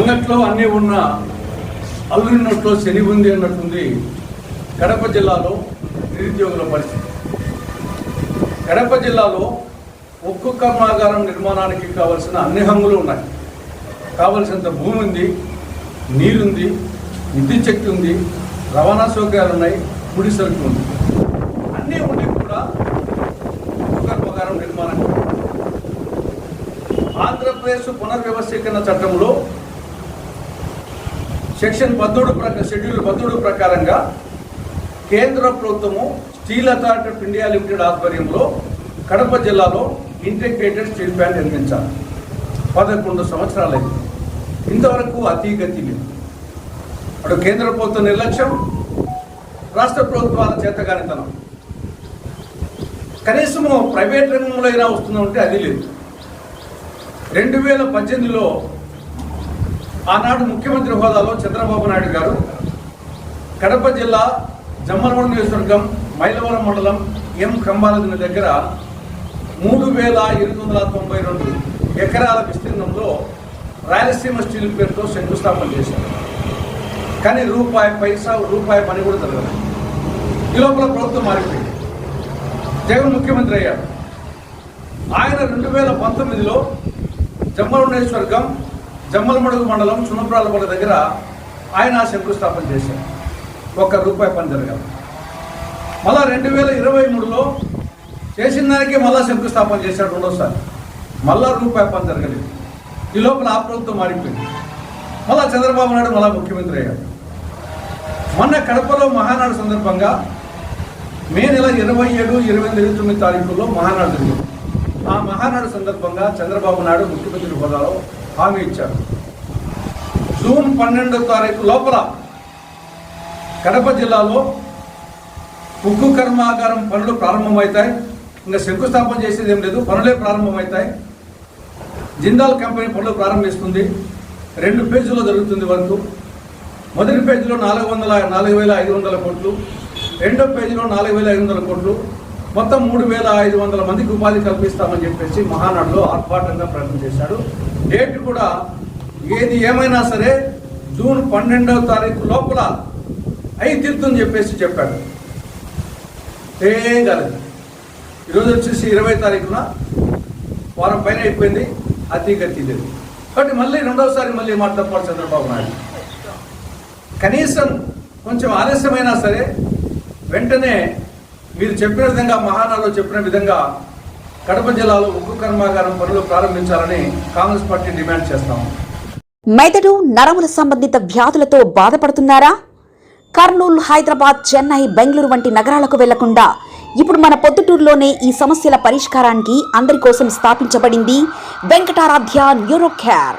అంగట్లో అన్నీ ఉన్న అల్లుడి నోట్లో శని ఉంది అన్నట్టుంది కడప జిల్లాలో నిరుద్యోగుల పరిస్థితి. కడప జిల్లాలో ఒక్కొక్క కర్మాగారం నిర్మాణానికి కావలసిన అన్ని హంగులు ఉన్నాయి. కావలసినంత భూమి ఉంది నీరుంది విద్యుత్ శక్తి ఉంది రవాణా సౌకర్యాలు ఉన్నాయి ముడి సరుకు ఉంది. అన్నీ ఉండి కూడా ఒక్కొక్క కర్మాగారం నిర్మాణం. ఆంధ్రప్రదేశ్ పునర్వ్యవస్థీకరణ చట్టంలో సెక్షన్ పద్దోడు ప్రక షెడ్యూల్ పద్దోడు ప్రకారంగా కేంద్ర ప్రభుత్వము steel authority of India limited ఆధ్వర్యంలో కడప జిల్లాలో ఇంటిగ్రేటెడ్ స్టీల్ ప్లాంట్ నిర్మించాలి పదకొండు సంవత్సరాలైంది. ఇంతవరకు అతీగతి లేదు. అటు కేంద్ర ప్రభుత్వ నిర్లక్ష్యం రాష్ట్ర ప్రభుత్వాల చేతగానితనం. కనీసము ప్రైవేట్ రంగంలో అయినా వస్తుందంటే అది లేదు. రెండు వేల పద్దెనిమిదిలో ఆనాడు ముఖ్యమంత్రి హోదాలో చంద్రబాబు నాయుడు గారు కడప జిల్లా జమ్మలమూడు నియోజకవర్గం మైలవరం మండలం ఎం కంబాలదిన దగ్గర మూడు వేల ఎనిమిది వందల తొంభై రెండు ఎకరాల విస్తీర్ణంలో రాయలసీమ స్టీల్ పేరుతో శంకుస్థాపన చేశారు. కానీ రూపాయి పైసా రూపాయి పని కూడా జరగదు ఈ లోపల ప్రభుత్వం మారిపోయింది. జగన్ ముఖ్యమంత్రి అయ్యారు. ఆయన రెండు వేల పంతొమ్మిదిలో జమ్మలమణేశ్వర్గం జమ్మలమడుగు మండలం చున్నప్రాలపల్లి దగ్గర ఆయన శంకుస్థాపన చేశారు. ఒక్క రూపాయి పని జరగాలి. మళ్ళా రెండు వేల ఇరవై మూడులో చేసిన దానికి మళ్ళా శంకుస్థాపన చేశాడు రెండోసారి. మళ్ళా రూపాయి పని జరగలేదు. ఈ లోపల ఆ ప్రభుత్వం మారిపోయింది. మళ్ళా చంద్రబాబు నాయుడు మళ్ళా ముఖ్యమంత్రి అయ్యాడు. మొన్న కడపలో మహానాడు సందర్భంగా మే నెల ఇరవై ఏడు ఇరవై ఎనిమిది తొమ్మిది తారీఖుల్లో మహానాడు జరిగింది. ఆ మహానాడు సందర్భంగా చంద్రబాబు నాయుడు ముఖ్యమంత్రి హోదాలో హామీ ఇచ్చారు. జూన్ పన్నెండో తారీఖు లోపల కడప జిల్లాలో ఉక్కు కర్మాగారం పనులు ప్రారంభమవుతాయి. ఇంకా శంకుస్థాపన చేసేది ఏం లేదు పనులే ప్రారంభమవుతాయి. జిందాల్ కంపెనీ పనులు ప్రారంభిస్తుంది. రెండు పేజీలో జరుగుతుంది వరకు. మొదటి పేజీలో నాలుగు వందల నాలుగు వేల ఐదు వందల కోట్లు. రెండో పేజీలో నాలుగు వేల ఐదు వందల కోట్లు. మొత్తం మూడు వేల ఐదు వందల మందికి ఉపాధి కల్పిస్తామని చెప్పేసి మహానాడులో ఆర్భాటంగా ప్రకటన చేశాడు. డేట్ కూడా ఏది ఏమైనా సరే జూన్ పన్నెండవ తారీఖు లోపల అయి తీరుతుందని చెప్పేసి చెప్పాడు. ఏం కాలేదు. ఈరోజు వచ్చేసి ఇరవై తారీఖున వారం పైన అయిపోయింది. అతి గతి లేదు. కాబట్టి మళ్ళీ రెండవసారి మళ్ళీ మాట్లాడపాడు చంద్రబాబు నాయుడు. కనీసం కొంచెం ఆలస్యమైనా సరే వెంటనే మీరు చెప్పిన విధంగా మహానాలో చెప్పిన విధంగా కడప జిల్లాలో ఉక్కు కర్మాగారం పనులు ప్రారంభించాలని కాంగ్రెస్ పార్టీ డిమాండ్ చేస్తాము. మెదడు నరముల సంబంధిత వ్యాధులతో బాధపడుతున్నారా? కర్నూలు హైదరాబాద్ చెన్నై బెంగళూరు వంటి నగరాలకు వెళ్ళకుండా ఇప్పుడు మన పొద్దుటూరులోనే ఈ సమస్యల పరిష్కారానికి అందరి కోసం స్థాపించబడింది వెంకటారాధ్య న్యూరో కేర్